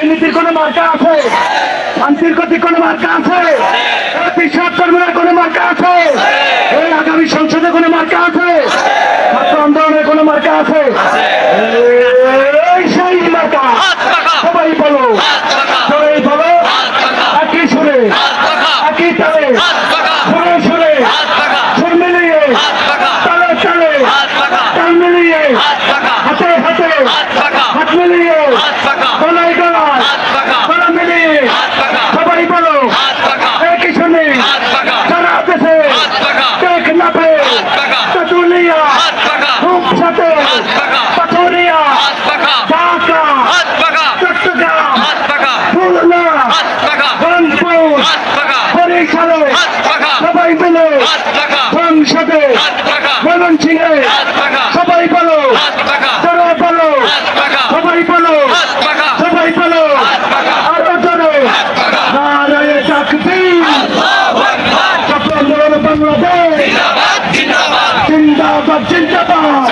দুর্নীতির কোনো মার্কা আছে? শান্তির প্রতি কোনো মার্কা আছে? বিশ্বাস কর্মীরা কোনো মার্কা আছে? এই আগামী সংসদে কোনো মার্কা আছে? ছাত্র আন্দোলনের কোনো মার্কা আছে? সংসদে ময়মনসিংহে সবাই বলো। জোরে বলো। সবাই বলো। সবাই বলো। আরও জোরে নারায় চাকরি বাংলাদেশ। জিন্দাবাদ জিন্দাবাদ।